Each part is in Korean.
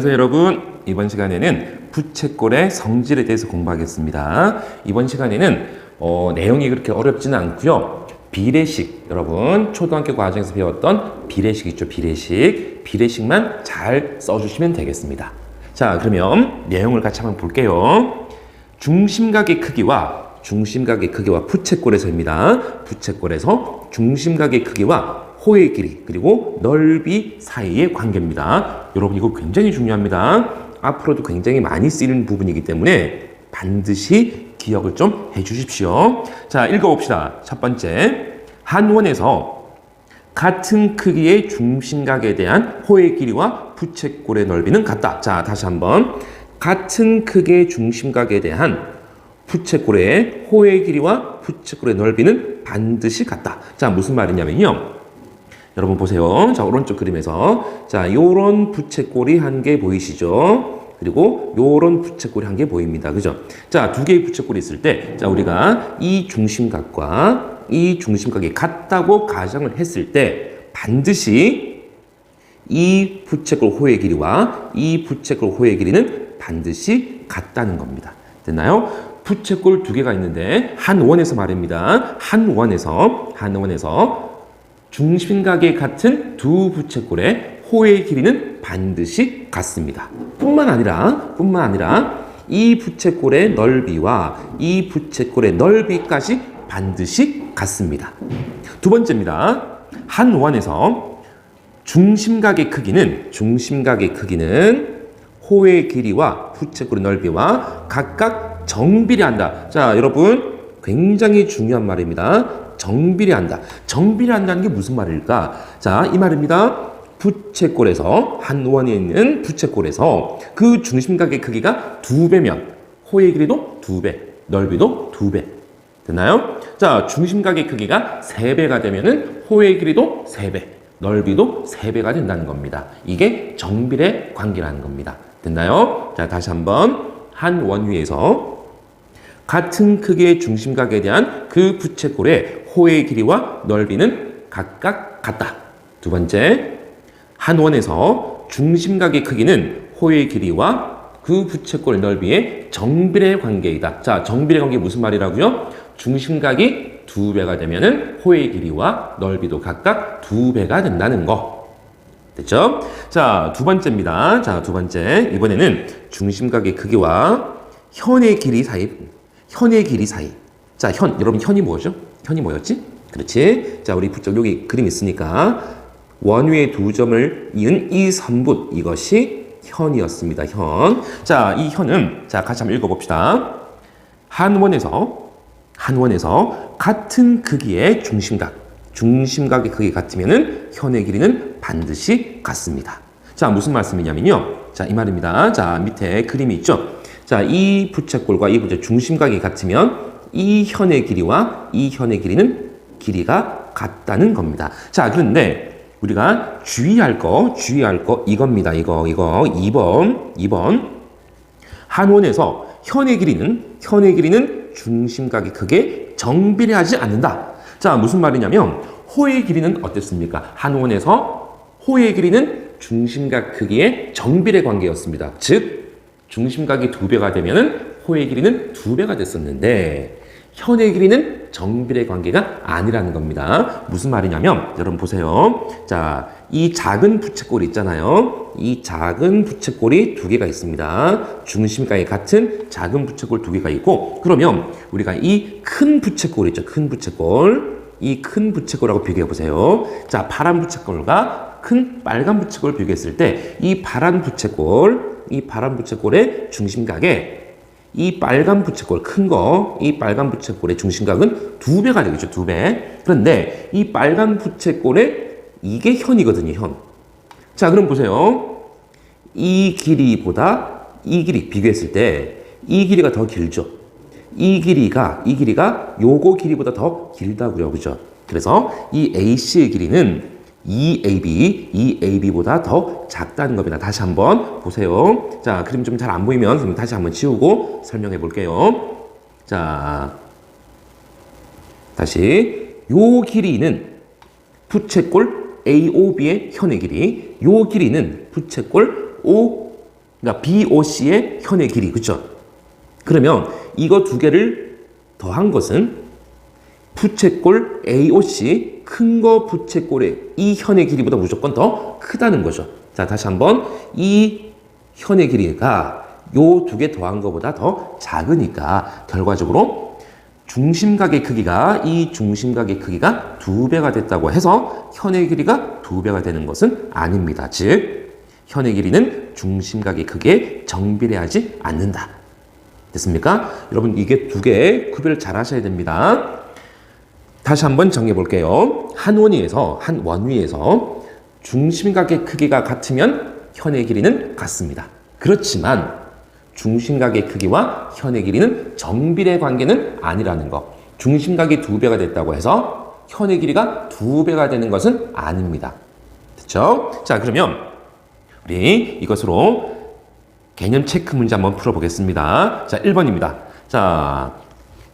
안녕하세요 여러분 이번 시간에는 부채꼴의 성질에 대해서 공부하겠습니다. 이번 시간에는 어, 내용이 그렇게 어렵지는 않고요. 비례식 여러분 초등학교 과정에서 배웠던 비례식 있죠 비례식. 비례식만 잘 써주시면 되겠습니다. 자 그러면 내용을 같이 한번 볼게요. 중심각의 크기와 중심각의 크기와 부채꼴에서입니다. 부채꼴에서 중심각의 크기와 호의 길이 그리고 넓이 사이의 관계입니다. 여러분 이거 굉장히 중요합니다. 앞으로도 굉장히 많이 쓰이는 부분이기 때문에 반드시 기억을 좀 해주십시오. 자 읽어봅시다. 첫 번째 한 원에서 같은 크기의 중심각에 대한 호의 길이와 부채꼴의 넓이는 같다. 자 다시 한번 같은 크기의 중심각에 대한 부채꼴의 호의 길이와 부채꼴의 넓이는 반드시 같다. 자 무슨 말이냐면요. 여러분 보세요. 자, 오른쪽 그림에서. 자, 요런 부채꼴이 한 개 보이시죠? 그리고 요런 부채꼴이 한 개 보입니다. 그죠? 자, 두 개의 부채꼴이 있을 때, 자, 우리가 이 중심각과 이 중심각이 같다고 가정을 했을 때, 반드시 이 부채꼴 호의 길이와 이 부채꼴 호의 길이는 반드시 같다는 겁니다. 됐나요? 부채꼴 두 개가 있는데, 한 원에서 말입니다. 한 원에서, 한 원에서 중심각의 같은 두 부채꼴의 호의 길이는 반드시 같습니다. 뿐만 아니라 뿐만 아니라 이 부채꼴의 넓이와 이 부채꼴의 넓이까지 반드시 같습니다. 두 번째입니다. 한 원에서 중심각의 크기는 중심각의 크기는 호의 길이와 부채꼴의 넓이와 각각 정비례한다. 자, 여러분 굉장히 중요한 말입니다. 정비례 한다. 정비례 한다는 게 무슨 말일까? 자, 이 말입니다. 부채꼴에서 한 원에 있는 부채꼴에서 그 중심각의 크기가 두 배면 호의 길이도 두 배, 넓이도 두 배. 됐나요? 자, 중심각의 크기가 세 배가 되면은 호의 길이도 세 배, 넓이도 세 배가 된다는 겁니다. 이게 정비례 관계라는 겁니다. 됐나요? 자, 다시 한번 한 원 위에서 같은 크기의 중심각에 대한 그 부채꼴의 호의 길이와 넓이는 각각 같다. 두 번째, 한 원에서 중심각의 크기는 호의 길이와 그 부채꼴 넓이의 정비례 관계이다. 자, 정비례 관계 무슨 말이라고요? 중심각이 두 배가 되면은 호의 길이와 넓이도 각각 두 배가 된다는 거. 됐죠? 자, 두 번째입니다. 자, 두 번째. 이번에는 중심각의 크기와 현의 길이 사이 현의 길이 사이. 자, 현. 여러분 현이 뭐죠? 현이 뭐였지? 그렇지. 자, 우리 부쩍 여기 그림 있으니까 원위의 두 점을 이은 이 선붓 이것이 현이었습니다. 현. 자, 이 현은 자, 같이 한번 읽어 봅시다. 한 원에서 한 원에서 같은 크기의 중심각. 중심각의 크기 같으면은 현의 길이는 반드시 같습니다. 자, 무슨 말씀이냐면요. 자, 이 말입니다. 자, 밑에 그림이 있죠. 자, 이 부채꼴과 이 부채 중심각이 같으면 이 현의 길이와 이 현의 길이는 길이가 같다는 겁니다. 자, 그런데 우리가 주의할 거, 주의할 거 이겁니다. 이거, 이거 2번, 2번. 한원에서 현의 길이는 현의 길이는 중심각이 크게 정비례하지 않는다. 자, 무슨 말이냐면 호의 길이는 어땠습니까? 한원에서 호의 길이는 중심각 크기의 정비례 관계였습니다. 즉 중심각이 두 배가 되면은 호의 길이는 두 배가 됐었는데 현의 길이는 정비례 관계가 아니라는 겁니다. 무슨 말이냐면 여러분 보세요. 자, 이 작은 부채꼴이 있잖아요. 이 작은 부채꼴이 두 개가 있습니다. 중심각이 같은 작은 부채꼴 두 개가 있고 그러면 우리가 이 큰 부채꼴 있죠. 큰 부채꼴. 이 큰 부채꼴하고 비교해 보세요. 자, 파란 부채꼴과 큰 빨간 부채꼴 비교했을 때 이 파란 부채꼴 이 파란 부채꼴의 중심각에 이 빨간 부채꼴 큰 거, 이 빨간 부채꼴의 중심각은 두 배가 되겠죠, 두 배. 그런데 이 빨간 부채꼴의 이게 현이거든요, 현. 자, 그럼 보세요. 이 길이보다 이 길이 비교했을 때 이 길이가 더 길죠. 이 길이가 이 길이가 요거 길이보다 더 길다고요, 그죠? 그래서 이 AC의 길이는 2AB, 2AB보다 더 작다는 겁니다. 다시 한번 보세요. 자, 그림 좀 잘 안 보이면 다시 한번 지우고 설명해 볼게요. 자, 다시 요 길이는 부채꼴 AOB의 현의 길이, 요 길이는 부채꼴 그러니까 BOC의 현의 길이. 그쵸? 그러면 이거 두 개를 더한 것은 부채꼴 AOC 큰 거 부채꼴의 이 현의 길이보다 무조건 더 크다는 거죠. 자, 다시 한번 이 현의 길이가 요 두 개 더한 것보다 더 작으니까 결과적으로 중심각의 크기가 이 중심각의 크기가 두 배가 됐다고 해서 현의 길이가 두 배가 되는 것은 아닙니다. 즉 현의 길이는 중심각의 크기에 정비례하지 않는다. 됐습니까? 여러분 이게 두 개 구별을 잘 하셔야 됩니다. 다시 한번 정해 볼게요. 한 원위에서 한 원위에서 중심각의 크기가 같으면 현의 길이는 같습니다. 그렇지만 중심각의 크기와 현의 길이는 정비례 관계는 아니라는 거. 중심각이 두 배가 됐다고 해서 현의 길이가 두 배가 되는 것은 아닙니다. 됐죠? 자, 그러면 우리 이것으로 개념 체크 문제 한번 풀어보겠습니다. 자, 1번입니다. 자,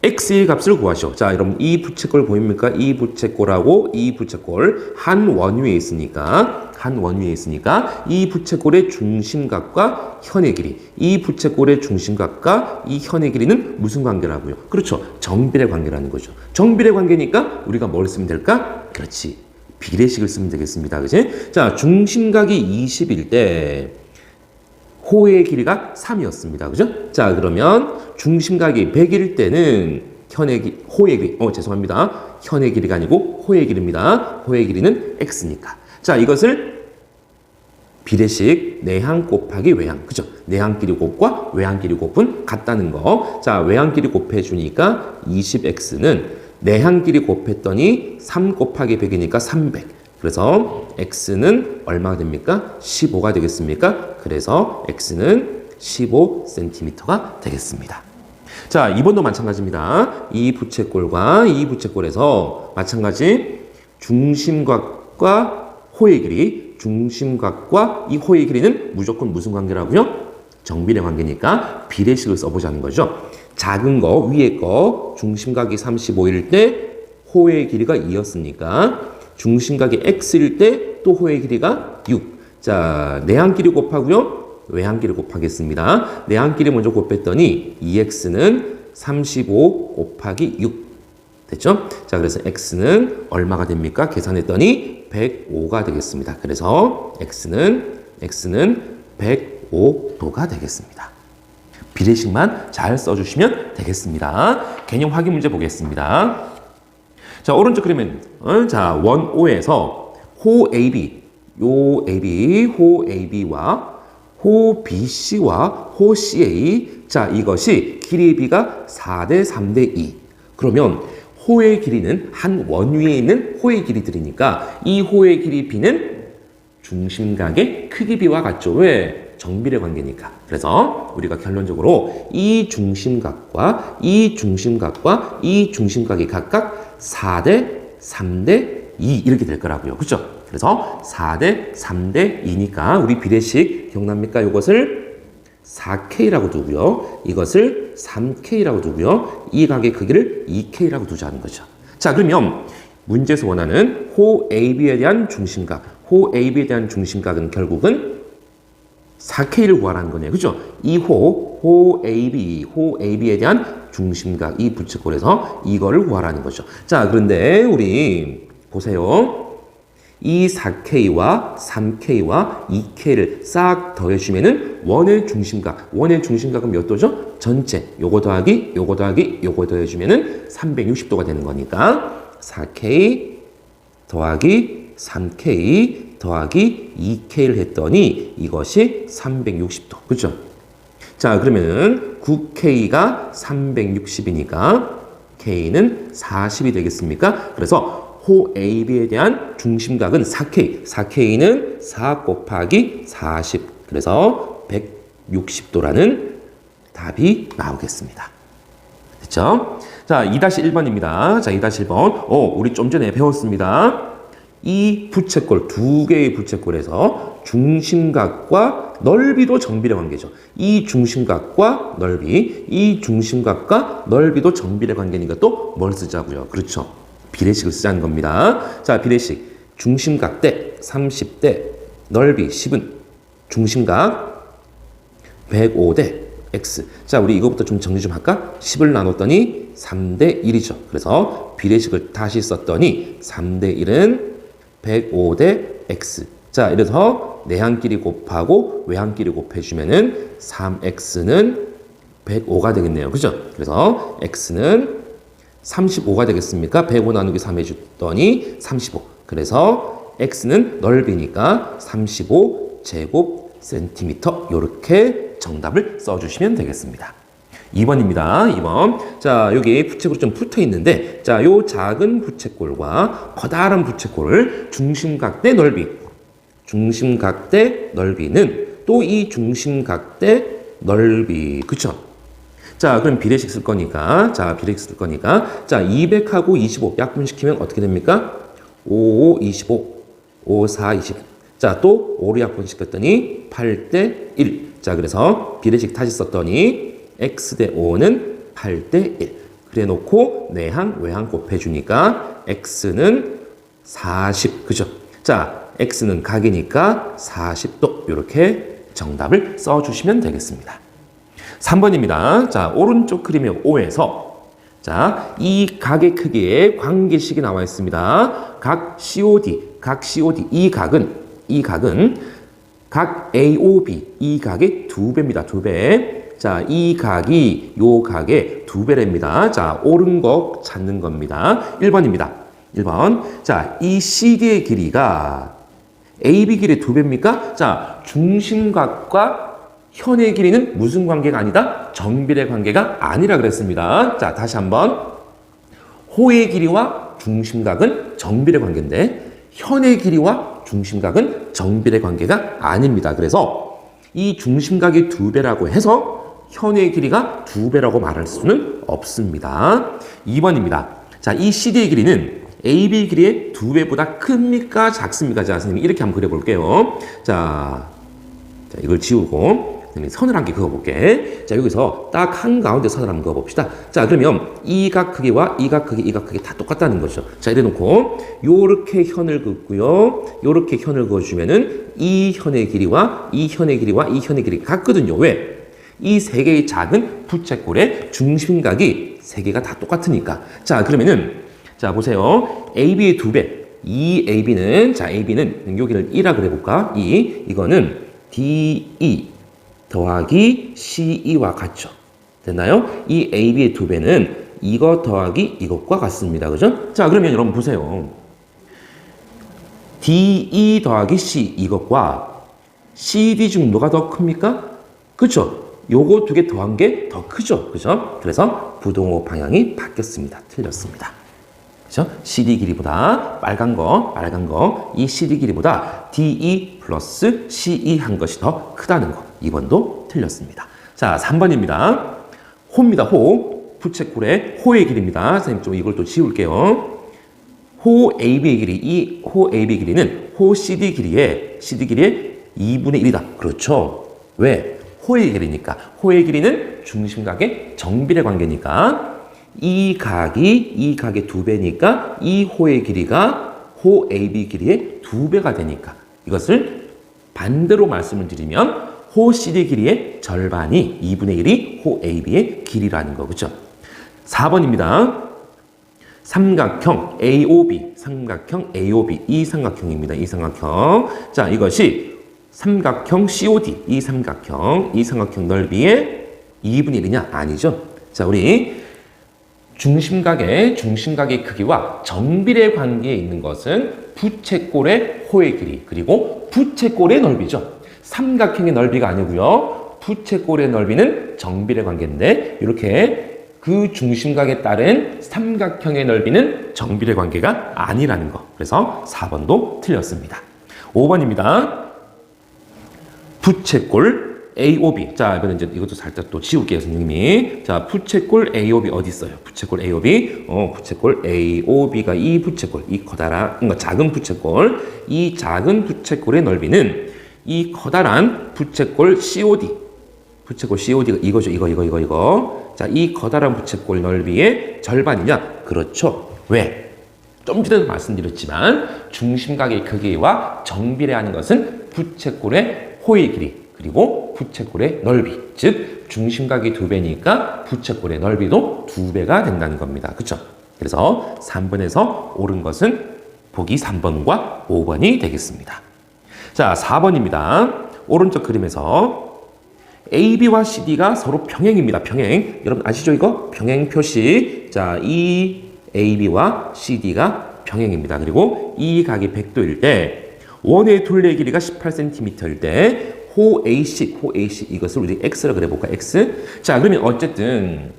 x의 값을 구하시오. 자, 여러분 이 부채꼴 보입니까? 이 부채꼴하고 이 부채꼴 한 원위에 있으니까 한 원위에 있으니까 이 부채꼴의 중심각과 현의 길이 이 부채꼴의 중심각과 이 현의 길이는 무슨 관계라고요? 그렇죠. 정비례 관계라는 거죠. 정비례 관계니까 우리가 뭘 쓰면 될까? 그렇지. 비례식을 쓰면 되겠습니다. 그지? 자, 중심각이 20일 때 호의 길이가 3이었습니다. 그죠? 자, 그러면 중심각이 100일 때는 현의 기, 호의 길이, 어, 죄송합니다. 현의 길이가 아니고 호의 길입니다. 호의 길이는 x니까. 자, 이것을 비례식 내항 곱하기 외항. 그죠? 내항끼리 곱과 외항끼리 곱은 같다는 거. 자, 외항끼리 곱해주니까 20x는 내항끼리 곱했더니 3 곱하기 100이니까 300. 그래서 x는 얼마가 됩니까? 15가 되겠습니까? 그래서 x는 15cm가 되겠습니다. 자, 2번도 마찬가지입니다. 이 부채꼴과 이 부채꼴에서 마찬가지 중심각과 호의 길이, 중심각과 이 호의 길이는 무조건 무슨 관계라고요? 정비례 관계니까 비례식을 써보자는 거죠. 작은 거, 위에 거, 중심각이 35일 때 호의 길이가 2였으니까 중심각이 x일 때 또 호의 길이가 6. 자, 내항끼리 곱하고요. 외항끼리 곱하겠습니다. 내항끼리 먼저 곱했더니 2x는 35 곱하기 6. 됐죠? 자, 그래서 x는 얼마가 됩니까? 계산했더니 105가 되겠습니다. 그래서 x는 x는 105도가 되겠습니다. 비례식만 잘 써주시면 되겠습니다. 개념 확인 문제 보겠습니다. 자, 오른쪽 그리면, 어, 자, 원 O에서 호 AB, 요 AB, 호 AB와 호 BC와 호 CA, 자, 이것이 길이의 비가 4대 3대 2. 그러면 호의 길이는 한 원위에 있는 호의 길이들이니까 이 호의 길이 비는 중심각의 크기 비와 같죠. 왜? 정비례 관계니까. 그래서 우리가 결론적으로 이 중심각과 이 중심각과 이 중심각이 각각 4대 3대 2 이렇게 될 거라고요. 그죠? 그래서 4대 3대 2니까 우리 비례식 기억납니까? 이것을 4K라고 두고요. 이것을 3K라고 두고요. 이 각의 크기를 2K라고 두자는 거죠. 자, 그러면 문제에서 원하는 호 AB에 대한 중심각, 호 AB에 대한 중심각은 결국은 4K를 구하라는 거네요. 그죠? 이 호, 호 AB, 호 AB에 대한 중심각, 이 부채꼴에서 이거를 구하라는 거죠. 자, 그런데 우리 보세요. 이 4K와 3K와 2K를 싹 더해주면은 원의 중심각, 원의 중심각은 몇 도죠? 전체, 요거 더하기, 요거 더하기, 요거 더해주면은 360도가 되는 거니까 4K 더하기 3K 더하기 2K를 했더니 이것이 360도. 그죠? 자, 그러면은 9K가 360이니까 K는 40이 되겠습니까? 그래서 호 AB에 대한 중심각은 4K. 4K는 4 곱하기 40. 그래서 160도라는 답이 나오겠습니다. 됐죠? 자, 2-1번입니다. 자, 2-1번. 어, 우리 좀 전에 배웠습니다. 이 부채꼴, 두 개의 부채꼴에서 중심각과 넓이도 정비례 관계죠. 이 중심각과 넓이, 이 중심각과 넓이도 정비례 관계니까 또 뭘 쓰자고요? 그렇죠. 비례식을 쓰자는 겁니다. 자, 비례식. 중심각 대 30대 넓이 10은 중심각 105대 x. 자, 우리 이거부터 좀 정리 좀 할까? 10을 나눴더니 3대 1이죠. 그래서 비례식을 다시 썼더니 3대 1은 105대 x. 자, 이래서 내항끼리 곱하고 외항끼리 곱해주면은 3x는 105가 되겠네요. 그죠? 그래서 x는 35가 되겠습니까? 105 나누기 3 해줬더니 35. 그래서 x는 넓이니까 35 제곱 센티미터 이렇게 정답을 써주시면 되겠습니다. 2번입니다. 2번. 자, 여기 부채꼴이 좀 붙어 있는데, 자, 요 작은 부채꼴과 커다란 부채꼴을 중심각대 넓이, 중심각대 넓이는 또 이 중심각대 넓이, 그쵸? 자, 그럼 비례식 쓸 거니까, 자, 비례식 쓸 거니까, 자, 200하고 25 약분시키면 어떻게 됩니까? 5, 5, 25, 5, 4, 20. 자, 또 5로 약분시켰더니 8대 1. 자, 그래서 비례식 다시 썼더니 x 대 5는 8대 1. 그래 놓고 내항, 외항 곱해주니까 x는 40. 그죠? 자, x는 각이니까 40도. 이렇게 정답을 써주시면 되겠습니다. 3번입니다. 자, 오른쪽 그림의 5에서 자, 이 각의 크기에 관계식이 나와 있습니다. 각 COD, 각 COD 이 각은 이 각은 각 AOB 이 각의 두 배입니다. 두 배. 자, 이 각이 요 각의 두 배랍니다. 자, 옳은 거 찾는 겁니다. 1번입니다. 1번. 자, 이 CD의 길이가 AB 길이의 두 배입니까? 자, 중심각과 현의 길이는 무슨 관계가 아니다? 정비례 관계가 아니라 그랬습니다. 자, 다시 한번. 호의 길이와 중심각은 정비례 관계인데 현의 길이와 중심각은 정비례 관계가 아닙니다. 그래서 이 중심각이 두 배라고 해서 현의 길이가 두 배라고 말할 수는 없습니다. 2번입니다. 자, 이 CD의 길이는 AB 길이의 두 배보다 큽니까? 작습니까? 자, 선생님이 이렇게 한번 그려볼게요. 자, 자 이걸 지우고 선을 한 개 그어볼게. 자, 여기서 딱 한가운데 선을 한번 그어봅시다. 자, 그러면 이각 크기와 이각 크기, 이각 크기 다 똑같다는 거죠. 자, 이래 놓고 요렇게 현을 긋고요. 요렇게 현을 그어주면은 이 현의 길이와 이 현의 길이와 이 현의 길이가 같거든요. 왜? 이 세 개의 작은 부채꼴의 중심각이 세 개가 다 똑같으니까. 자, 그러면은 자, 보세요. AB의 두 배. 이 AB는 자, AB는 여기를 2라 그래 볼까? 2. 이거는 DE 더하기 CE와 같죠. 됐나요? 이 AB의 두 배는 이거 더하기 이것과 같습니다. 그죠? 자, 그러면 여러분 보세요. DE 더하기 C 이것과 CD 중 뭐가 더 큽니까? 그쵸? 요거 두 개 더한 게 더 크죠? 그죠? 그래서 부동호 방향이 바뀌었습니다. 틀렸습니다. 그죠? CD 길이보다 빨간 거, 빨간 거, 이 CD 길이보다 DE 플러스 CE 한 것이 더 크다는 거. 2번도 틀렸습니다. 자, 3번입니다. 호입니다, 호. 부채꼴의 호의 길이입니다. 선생님 좀 이걸 또 지울게요. 호 AB의 길이, 이 호 AB 길이는 호 CD 길이의, CD 길이의 2분의 1이다. 그렇죠. 왜? 호의 길이니까. 호의 길이는 중심각의 정비례 관계니까 이 각이 이 각의 두 배니까 이 호의 길이가 호 AB 길이의 두 배가 되니까 이것을 반대로 말씀을 드리면 호 CD 길이의 절반이 2분의 1이 호 AB의 길이라는 거 그죠? 4번입니다. 삼각형 AOB, 삼각형 AOB, 이 삼각형입니다. 이 삼각형. 자, 이것이 삼각형 COD, 이 삼각형, 이 삼각형 넓이의 2분의 1이냐? 아니죠. 자, 우리 중심각의 중심각의 크기와 정비례 관계에 있는 것은 부채꼴의 호의 길이 그리고 부채꼴의 넓이죠. 삼각형의 넓이가 아니고요. 부채꼴의 넓이는 정비례 관계인데 이렇게 그 중심각에 따른 삼각형의 넓이는 정비례 관계가 아니라는 거. 그래서 4번도 틀렸습니다. 5번입니다. 부채꼴 AOB. 자, 이번에 이제 이것도 살짝 또 지울게요, 선생님이. 자, 부채꼴 AOB 어디 있어요? 부채꼴 AOB. 어, 부채꼴 AOB가 이 부채꼴, 이 커다란, 뭔가 작은 부채꼴, 이 작은 부채꼴의 넓이는 이 커다란 부채꼴 COD. 부채꼴 COD가 이거죠, 이거, 이거, 이거, 이거. 자, 이 커다란 부채꼴 넓이의 절반이냐? 그렇죠. 왜? 좀 전에도 말씀드렸지만 중심각의 크기와 정비례하는 것은 부채꼴의 호의 길이 그리고 부채꼴의 넓이, 즉 중심각이 두 배니까 부채꼴의 넓이도 두 배가 된다는 겁니다. 그렇죠? 그래서 3번에서 옳은 것은 보기 3번과 5번이 되겠습니다. 자, 4번입니다. 오른쪽 그림에서 AB와 CD가 서로 평행입니다. 평행. 여러분 아시죠 이거? 평행 표시. 자, 이 AB와 CD가 평행입니다. 그리고 이 각이 100도일 때 원의 둘레 길이가 18cm일 때 호 AC, 호 AC 이것을 우리 X라 그래 볼까? X. 자, 그러면 어쨌든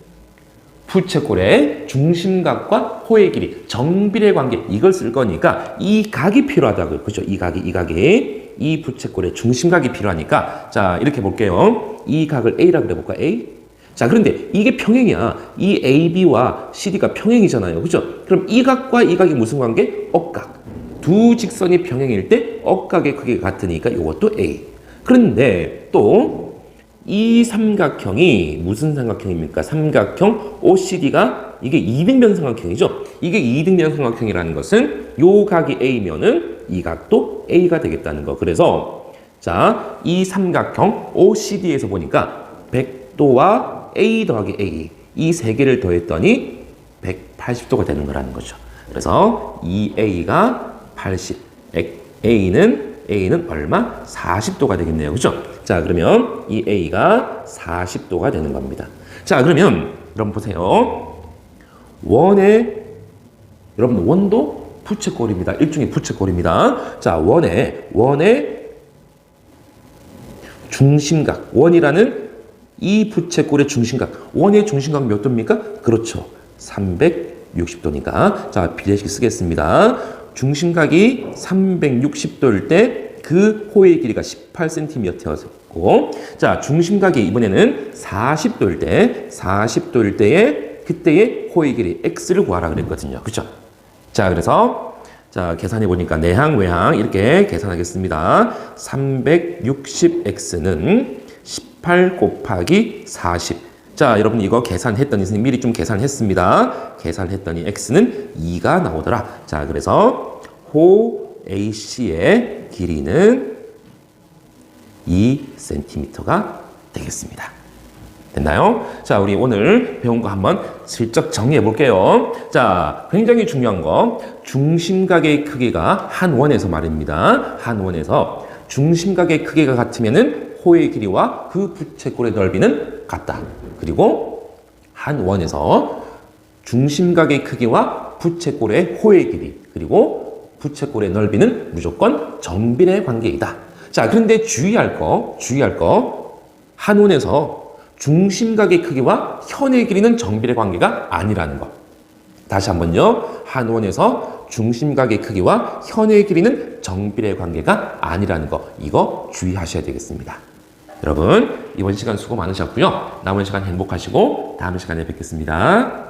부채꼴의 중심각과 호의 길이, 정비례 관계 이걸 쓸 거니까 이 각이 필요하다고요. 그렇죠? 이 각이 이 각이 이 부채꼴의 중심각이 필요하니까 자, 이렇게 볼게요. 이 각을 A라 그래 볼까? A. 자, 그런데 이게 평행이야. 이 AB와 CD가 평행이잖아요. 그죠? 그럼 이 각과 이 각이 무슨 관계? 억각. 두 직선이 평행일 때 억각의 크기가 같으니까 이것도 A. 그런데 또 이 삼각형이 무슨 삼각형입니까? 삼각형 OCD가 이게 이등변 삼각형이죠. 이게 이등변 삼각형이라는 것은 요 각이 A면은 이 각도 A가 되겠다는 거. 그래서 자, 이 삼각형 OCD에서 보니까 100도와 A 더하기 A 이 세 개를 더했더니 180도가 되는 거라는 거죠. 그래서 이 A가 80, A는 A는 얼마? 40도가 되겠네요. 그죠? 자, 그러면 이 A가 40도가 되는 겁니다. 자, 그러면 여러분 보세요. 원의 여러분 원도 부채꼴입니다. 일종의 부채꼴입니다. 자, 원의 원의 중심각 원이라는 이 부채꼴의 중심각 원의 중심각 몇 도입니까? 그렇죠. 360도니까 자 비례식 쓰겠습니다. 중심각이 360도일 때 그 호의 길이가 18cm였고 자 중심각이 이번에는 40도일 때 40도일 때에 그때의 호의 길이 x를 구하라 그랬거든요. 그렇죠? 자 그래서 자 계산해 보니까 내항 외항 이렇게 계산하겠습니다. 360x는 18 곱하기 40. 자, 여러분 이거 계산했더니 선생님 미리 좀 계산했습니다. 계산했더니 x는 2가 나오더라. 자, 그래서 호 AC의 길이는 2cm가 되겠습니다. 됐나요? 자, 우리 오늘 배운 거 한번 슬쩍 정리해 볼게요. 자, 굉장히 중요한 거. 중심각의 크기가 한 원에서 말입니다. 한 원에서 중심각의 크기가 같으면은 호의 길이와 그 부채꼴의 넓이는 같다. 그리고 한 원에서 중심각의 크기와 부채꼴의 호의 길이 그리고 부채꼴의 넓이는 무조건 정비례 관계이다. 자, 그런데 주의할 거, 주의할 거, 한 원에서 중심각의 크기와 현의 길이는 정비례 관계가 아니라는 거. 다시 한번요. 한 원에서 중심각의 크기와 현의 길이는 정비례 관계가 아니라는 거. 이거 주의하셔야 되겠습니다. 여러분, 이번 시간 수고 많으셨고요. 남은 시간 행복하시고 다음 시간에 뵙겠습니다.